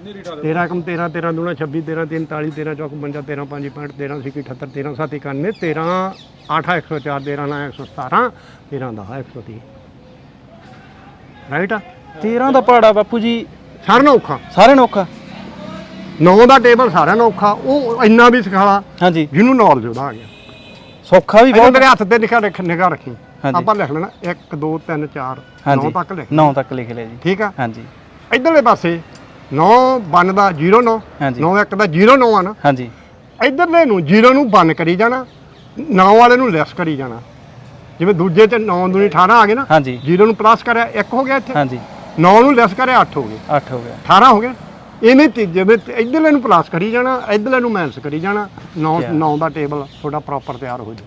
13 ਕਮ 13 13 ਦੂਣਾ 26 13 3 40 13 ਚੌਕ 52 13 5 65 13 ਸਿੱਕੀ 78 13 7 91 13 8 104 13 9 117 13 10 130 right 13 ਦਾ ਪਹਾੜਾ ਬਾਪੂ ਜੀ। ਸਾਰਿਆਂ ਨੂੰ ਔਖਾ। ਸਾਰੇ ਨੂੰ ਔਖਾ। 9 ਦਾ ਟੇਬਲ ਸਾਰਿਆਂ ਨੂੰ ਔਖਾ। ਉਹ ਇੰਨਾ ਵੀ ਸਿਖਾਲਾ ਹਾਂਜੀ। ਜਿਹਨੂੰ ਨੌਲੇਜ ਉਹਦਾ ਆ ਗਿਆ। ਸੌਖਾ ਵੀ ਬਹੁਤ ਬਹੁਤ ਮੇਰੇ ਹੱਥ ਤੇ ਲਿਖਿਆ ਰੱਖ। ਆਪਾਂ ਲਿਖ ਲੈਣਾ। 1 2 3 4 9 ਹਾਂਜੀ। ਤੱਕ ਲਿਖ। 9 ਤੱਕ ਲਿਖ ਲਿਆ ਜੀ। ਠੀਕ ਆ? ਹਾਂਜੀ। ਇਧਰਲੇ ਪਾਸੇ 9 1 ਦਾ 09 ਹਾਂਜੀ। 9 1 ਦਾ 09 ਆ ਨਾ। ਹਾਂਜੀ। ਇਧਰਲੇ ਨੂੰ 0 ਨੂੰ ਬੰਨ ਕਰੀ ਜਾਣਾ 9 ਵਾਲੇ ਨੂੰ ਲੈਸ ਕਰੀ ਜਾਣਾ। ਜਿਵੇਂ ਦੂਜੇ ਚ 9 ਦੂਣੀ 18 ਆ ਗਏ ਨਾ ਹਾਂਜੀ। 0 ਨੂੰ ਪਲੱਸ ਕਰਿਆ 1 ਹੋ ਗਿਆ ਇੱਥੇ। ਹਾਂਜੀ। 9 ਨੂੰ ਲੈਸ ਕਰਿਆ 8 ਹੋ ਗਏ। 8 ਹੋ ਗਿਆ। 18 ਹੋ ਗਿਆ ਇਵੇਂ ਤੀਜੇ ਵਿੱਚ ਇਧਰਲੇ ਨੂੰ ਪਲੱਸ ਕਰੀ ਜਾਣਾ ਇਧਰਲੇ ਨੂੰ ਮਾਈਨਸ ਕਰੀ ਜਾਣਾ। 9 9 ਦਾ ਟੇਬਲ ਤੁਹਾਡਾ ਪ੍ਰੋਪਰ ਤਿਆਰ ਹੋ ਜਾਊ।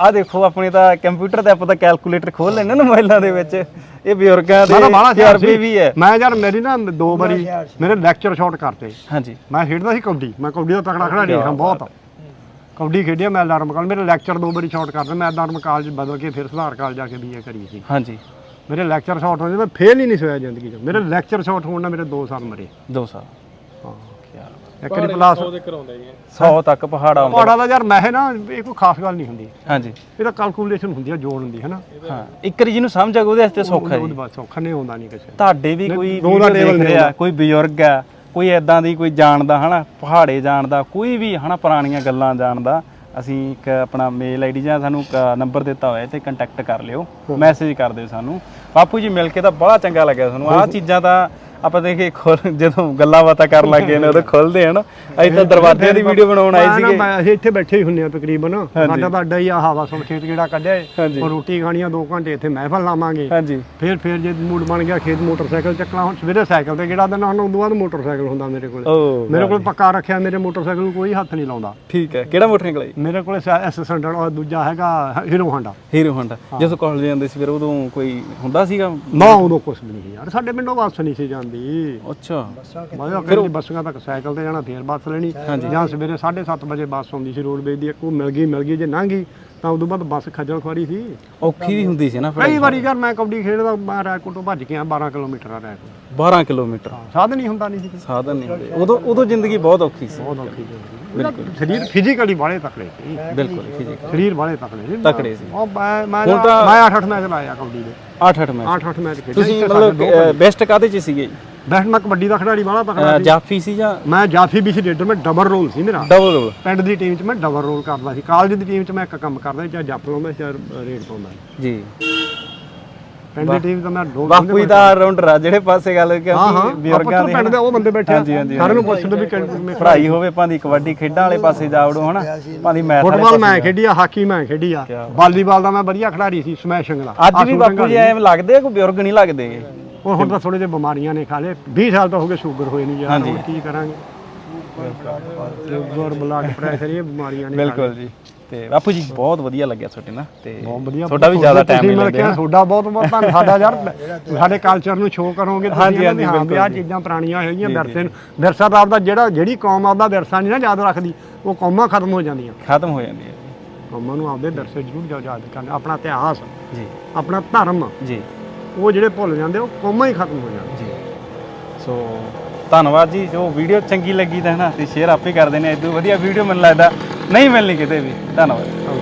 ਆ ਦੇਖੋ ਆਪਣੀ ਤਾਂ ਕੰਪਿਊਟਰ ਤੇ ਆਪਾਂ ਤਾਂ ਕੈਲਕੂਲੇਟਰ ਖੋਲ ਲੈਂਦੇ ਨਾ ਮੋਬਾਈਲਾਂ ਦੇ ਵਿੱਚ। ਇਹ ਬਜ਼ੁਰਗਾਂ ਦੇ ਤਜਰਬੇ ਵੀ ਹੈ। ਮੈਂ ਯਾਰ ਮੇਰੀ ਨਾ ਦੋ ਵਾਰੀ ਮੇਰੇ ਲੈਕਚਰ ਸ਼ਾਰਟ ਕਰਤੇ। ਹਾਂਜੀ। ਮੈਂ ਖੇਡਦਾ ਸੀ ਕਬੱਡੀ। ਮੈਂ ਕਬੱਡੀ ਦਾ ਤਕੜਾ ਖਿਡਾਰੀ ਹਾਂ ਬਹੁਤ। ਕਬੱਡੀ ਖੇਡਿਆ ਮੈਂ ਅਲਾਰਮ ਕਾਲ ਮੇਰੇ ਲੈਕਚਰ ਦੋ ਵਾਰੀ ਸ਼ਾਰਟ ਕਰਦੇ। ਮੈਂ ਅਲਾਰਮ ਕਾਲਜ ਬਦਲ ਕੇ ਫਿਰ ਸੁਧਾਰ ਕਾਲਜ ਜਾ ਕੇ ਬੀਏ ਕਰੀ ਸੀ। ਹਾਂਜੀ। ਮੇਰੇ ਲੈਕਚਰ ਸ਼ਾਰਟ ਹੋਏ ਮੈਂ ਫੇਲ ਹੀ ਨਹੀਂ ਹੋਇਆ ਜ਼ਿੰਦਗੀ 'ਚ। ਮੇਰੇ ਲੈਕਚਰ ਸ਼ਾਰਟ ਹੋਣ ਨਾਲ ਮੇਰੇ 2 ਸਾਲ ਮਰੇ। 2 ਸਾਲ। ਇੱਕ ਵਾਰੀ ਪਲਾਸ 100 ਤੱਕ ਪਹਾੜਾ ਆਉਂਦਾ। ਪਹਾੜਾ ਦਾ ਯਾਰ ਮੈਂ ਨਾ ਇਹ ਕੋਈ ਖਾਸ ਗੱਲ ਨਹੀਂ ਹੁੰਦੀ। ਹਾਂਜੀ। ਇਹ ਤਾਂ ਕੈਲਕੂਲੇਸ਼ਨ ਹੁੰਦੀ ਆ ਜੋੜ ਹੁੰਦੀ ਹੈ ਨਾ? ਹਾਂ ਇੱਕ ਵਾਰੀ ਜਿਹਨੂੰ ਸਮਝ ਆ ਗਿਆ ਉਹਦੇ ਵਾਸਤੇ ਸੌਖਾ ਉਹਦੇ ਜੀ ਬਾਅਦ ਸੌਖਾ ਨਹੀਂ ਆਉਂਦਾ ਨਹੀਂ ਕਿਸੇ। ਤੁਹਾਡੇ ਵੀ ਕੋਈ ਦੋ ਦਾ ਵੀਡੀਓ table ਦੇਖ ਨਹੀਂ ਰਿਹਾ ਕੋਈ ਬਜ਼ੁਰਗ ਆ ਕੋਈ ਐਦਾਂ ਦੀ ਕੋਈ ਜਾਣਦਾ ਹਨਾ ਪਹਾੜੇ ਜਾਣਦਾ ਕੋਈ ਵੀ ਹਨਾ ਪੁਰਾਣੀਆਂ ਗੱਲਾਂ ਜਾਣਦਾ ਅਸੀਂ ਇੱਕ ਆਪਣਾ ਮੇਲ ਆਈਡੀ ਜਾਂ ਸਾਨੂੰ ਨੰਬਰ ਦਿੱਤਾ ਹੋਇਆ ਤੇ ਕੰਟੈਕਟ ਕਰ ਲਿਓ ਮੈਸੇਜ ਕਰ ਦਿਓ ਸਾਨੂੰ। ਬਾਪੂ ਜੀ ਮਿਲ ਕੇ ਤਾਂ ਬੜਾ ਚੰਗਾ ਲੱਗਿਆ ਸਾਨੂੰ ਆਹ ਚੀਜ਼ਾਂ ਤਾਂ ਆਪਾਂ ਦੇਖੇ ਖੁੱਲ ਜਦੋਂ ਗੱਲਾਂ ਬਾਤਾਂ ਕਰਨ ਲੱਗੇ ਨੇ ਉਦੋਂ ਖੁੱਲਦੇ ਹਨ ਅਸੀਂ ਤਾਂ ਦਰਵਾਜ਼ਿਆਂ ਦੀ ਵੀਡੀਓ ਬਣਾਉਣ ਆਏ ਨਾ- ਸੀਗੇ। ਮੈਂ ਅਸੀਂ ਇੱਥੇ ਬੈਠੇ ਹੀ ਹੁੰਨੇ ਆ ਤਕਰੀਬਨ। ਸਾਡਾ ਤਾਂ ਅੱਡਾ ਹੀ ਆ ਹਵਾ ਸੁਣ ਖੇਤ ਕਿਹੜਾ ਕੱਢਿਆ। ਉਹ ਰੋਟੀ ਖਾਣੀ ਆ 2 ਘੰਟੇ ਇੱਥੇ ਮਹਿਫਲ ਲਾਵਾਂਗੇ। ਹਾਂਜੀ। ਫਿਰ ਫਿਰ ਜੇ ਮੂਡ ਬਣ ਗਿਆ ਖੇਤ ਮੋਟਰਸਾਈਕਲ ਚੱਕਣਾ ਹੁਣ ਸਵੇਰੇ ਸਾਈਕਲ ਤੇ ਕਿਹੜਾ ਦਿਨ ਹੁਣ ਉਦੋਂ ਬਾਅਦ ਮੋਟਰਸਾਈਕਲ ਹੁੰਦਾ ਮੇਰੇ ਕੋਲ। ਮੇਰੇ ਕੋਲ ਪੱਕਾ ਰੱਖਿਆ ਮੇਰੇ ਮੋਟਰਸਾਈਕਲ ਨੂੰ ਕੋਈ ਹੱਥ ਨਹੀਂ ਲਾਉਂਦਾ। ਠੀਕ ਹੈ। ਕਿਹੜਾ ਮੋਟਰਸਾਈਕਲ ਹੈ ਮੇਰੇ ਕੋਲ ਐਸ ਸੈਂਡਰ ਔਰ ਦੂਜਾ ਹੈਗਾ ਹੀਰੋ ਹਾਂਡਾ। Hero Honda. ਜਦੋਂ ਕਾਲਜ ਜਾਂਦੇ ਸੀ ਫਿਰ ਉਦੋਂ ਕੋਈ ਹੁੰਦਾ ਸੀਗਾ? ਨਾ ਉਦੋਂ ਵੀ ਨਹੀਂ ਯਾਰ। ਸਾਡੇ ਪਿੰਡੋਂ ਬੱਸ ਨਹੀਂ ਸੀ ਜਾਂਦੀ। ਅੱਛਾ। ਮੈਂ ਫਿਰ ਬੱਸਾਂ ਤੱਕ ਸਾਈਕਲ ਤੇ ਜਾਣਾ ਫੇਰ ਬੱਸ ਲੈਣੀ। ਜਾਂ ਸਵੇਰੇ 7:30 ਵਜੇ ਬੱਸ ਆਉਂਦੀ ਸੀ ਰੋਡਵੇਜ਼ ਦੀ ਇੱਕ ਉਹ ਮਿਲ ਗਈ ਮਿਲ ਗਈ ਜੇ ਲੰਘ ਗਈ ਤਾਂ ਉਦੋਂ ਬਾਅਦ ਬੱਸ ਖੱਜਲ ਖੁਆਰੀ ਸੀ। ਔਖੀ ਵੀ ਹੁੰਦੀ ਸੀ ਨਾ ਫਿਰ। ਕਈ ਵਾਰੀ ਯਾਰ ਮੈਂ ਕਬੱਡੀ ਖੇਡਦਾ ਮੈਂ ਰਾਏਕੋਟ ਤੋਂ ਭੱਜ ਕੇ ਆ 12 ਕਿਲੋਮੀਟਰ ਆ ਰਾਏਕੋਟ। 12 ਕਿਲੋਮੀਟਰ। ਸਾਧਨ ਨਹੀਂ ਹੁੰਦਾ ਨਹੀਂ ਸੀ। ਸਾਧਨ ਨਹੀਂ ਹੁੰਦੇ। ਉਦੋਂ ਉਦੋਂ ਜ਼ਿੰਦਗੀ ਬਹੁਤ ਔਖੀ ਸੀ। ਬਹੁਤ ਔਖੀ ਬਿਲਕੁਲ। ਸਰੀਰ ਫਿਜ਼ੀਕਲੀ ਬਾਲੇ ਤਕੜੇ ਸੀ। ਬਿਲਕੁਲ ਫਿਜ਼ਿਕ ਸਰੀਰ ਬਾਲੇ ਤਕੜੇ ਸੀ। ਤਕੜੇ ਸੀ। ਉਹ ਮੈਂ ਮੈਂ 8-8 ਮੈਚ ਲਾਇਆ ਕਬੱਡੀ ਦੇ। 8-8 ਮੈਚ 8-8 ਮੈਚ ਖੇਡੇ ਤੁਸੀਂ ਮਤਲਬ ਬੈਸਟ ਕਾਦੇ ਚ ਸੀਗੇ? ਬੈਸਟ ਮੈਂ ਕਬੱਡੀ ਦਾ ਖਿਡਾਰੀ ਬਾਲਾ ਤਕੜਾ ਅਹ, ਜਾਫੀ ਸੀ ਜਾਂ ਮੈਂ ਜਾਫੀ ਵੀ ਸੀ ਰੇਡਰ ਮੈਂ ਡਬਲ ਰੋਲ ਸੀ ਮੇਰਾ। ਡਬਲ ਰੋਲ ਪਿੰਡ ਦੀ ਟੀਮ 'ਚ ਮੈਂ ਡਬਲ ਰੋਲ ਕਰਦਾ ਸੀ। ਕਾਲਜ ਦੀ ਟੀਮ 'ਚ ਮੈਂ ਇੱਕ ਕੰਮ ਕਰਦਾ ਸੀ ਚਾਹੇ ਜੱਪ ਲਾਉਂਦਾ ਸੀ ਚਾਹੇ ਰੇਡ ਪਾਉਂਦਾ ਸੀ। ਜੀ। ਪਿੰਡ ਦੀ ਟੀਮ ਤਾਂ ਮੈਂ ਦੋ ਬਾਪੂ ਦਾ ਰਾਉਂਡਰ ਆ ਜਿਹੜੇ ਪਾਸੇ ਗੱਲ ਕਿਉਂਕਿ ਬਜ਼ੁਰਗਾਂ ਦੇ ਪਿੰਡ ਦੇ ਉਹ ਬੰਦੇ ਬੈਠੇ ਆ। ਸਾਰਿਆਂ ਨੂੰ ਪੁੱਛਦੇ ਵੀ ਮੈਂ ਪੜ੍ਹਾਈ ਹੋਵੇ ਭਾਂਦੀ ਕਬੱਡੀ ਖੇਡਾਂ ਵਾਲੇ ਪਾਸੇ ਜਾ ਵੜੋ ਹਨਾ। ਭਾਂਦੀ ਮੈਥ ਫੁੱਟਬਾਲ ਮੈਂ ਖੇਡੀ ਆ ਹਾਕੀ ਮੈਂ ਖੇਡੀ ਆ। ਵਾਲੀਬਾਲ ਦਾ ਮੈਂ ਵਧੀਆ ਖਿਡਾਰੀ ਸੀ ਸਮੈਸ਼ਿੰਗ ਦਾ ਅੱਜ ਵੀ ਬਾਪੂ ਜੀ ਐਵੇਂ ਲੱਗਦੇ ਕੋਈ ਬਜ਼ੁਰਗ ਨਹੀਂ ਲੱਗਦੇ। ਉਹ ਹੁਣ ਤਾਂ ਥੋੜੇ ਜਿਹੇ ਬਿਮਾਰੀਆਂ ਨੇ ਖਾ ਲਏ। 20 ਸਾਲ ਤਾਂ ਹੋ ਗਏ ਸ਼ੂਗਰ ਹੋਏ ਨਹੀਂ ਯਾਰ ਕੀ ਕਰਾਂਗੇ? ਸ਼ੂਗਰ ਬਲੱਡ ਪ੍ਰੈਸ਼ਰ ਇਹ ਬਿਮਾਰੀਆਂ ਨੇ ਬਿਲਕੁਲ ਜੀ। ਤੇ ਬਾਪੂ ਜੀ ਬਹੁਤ ਵਧੀਆ ਲੱਗਿਆ ਤੁਹਾਡੇ ਨਾਲ ਤੇ ਬਹੁਤ ਵਧੀਆ। ਤੁਹਾਡਾ ਵੀ ਜ਼ਿਆਦਾ ਟਾਈਮ ਨਹੀਂ ਲੱਗਿਆ ਤੁਹਾਡਾ ਬਹੁਤ ਬਹੁਤ ਧੰਨ ਸਾਡਾ ਯਾਰ ਸਾਡੇ ਕਲਚਰ ਨੂੰ ਸ਼ੋਅ ਕਰੋਗੇ ਤੁਸੀਂ ਹਾਂਜੀ, ਦੇ ਹਾਂ ਵੀ ਆਹ ਚੀਜ਼ਾਂ ਪੁਰਾਣੀਆਂ ਹੈਗੀਆਂ ਵਿਰਸੇ ਨੂੰ। ਵਿਰਸਾ ਤਾਂ ਆਪਦਾ ਜਿਹੜਾ ਜਿਹੜੀ ਕੌਮ ਆਪਦਾ ਵਿਰਸਾ ਨਹੀਂ ਨਾ ਯਾਦ ਰੱਖਦੀ ਉਹ ਕੌਮਾਂ ਖਤਮ ਹੋ ਜਾਂਦੀਆਂ। ਖਤਮ ਹੋ ਜਾਂਦੀ ਹੈ ਕੌਮਾਂ ਨੂੰ ਆਪਦੇ ਵਿਰਸੇ ਜ਼ਰੂਰ ਯਾਦ ਕਰਨਾ। ਆਪਣਾ ਇਤਿਹਾਸ ਜੀ। ਆਪਣਾ ਧਰਮ ਜੀ। ਉਹ ਜਿਹੜੇ ਭੁੱਲ ਜਾਂਦੇ ਉਹ ਕੌਮਾਂ ਹੀ ਖਤਮ ਹੋ ਜਾਂਦੀਆਂ। ਜੀ। ਸੋ ਧੰਨਵਾਦ ਜੀ। ਜੋ ਵੀਡੀਓ ਚੰਗੀ ਲੱਗੀ ਤਾਂ ਹੈ ਨਾ ਤੇ ਸ਼ੇਅਰ ਆਪੇ ਕਰ ਦੇਣੇ ਇਦੋਂ ਵਧੀਆ ਵੀਡੀਓ ਮੈਨੂੰ ਲੱਗਦਾ ਨਹੀਂ ਮਿਲਣੀ ਕਿਤੇ ਵੀ ਧੰਨਵਾਦ।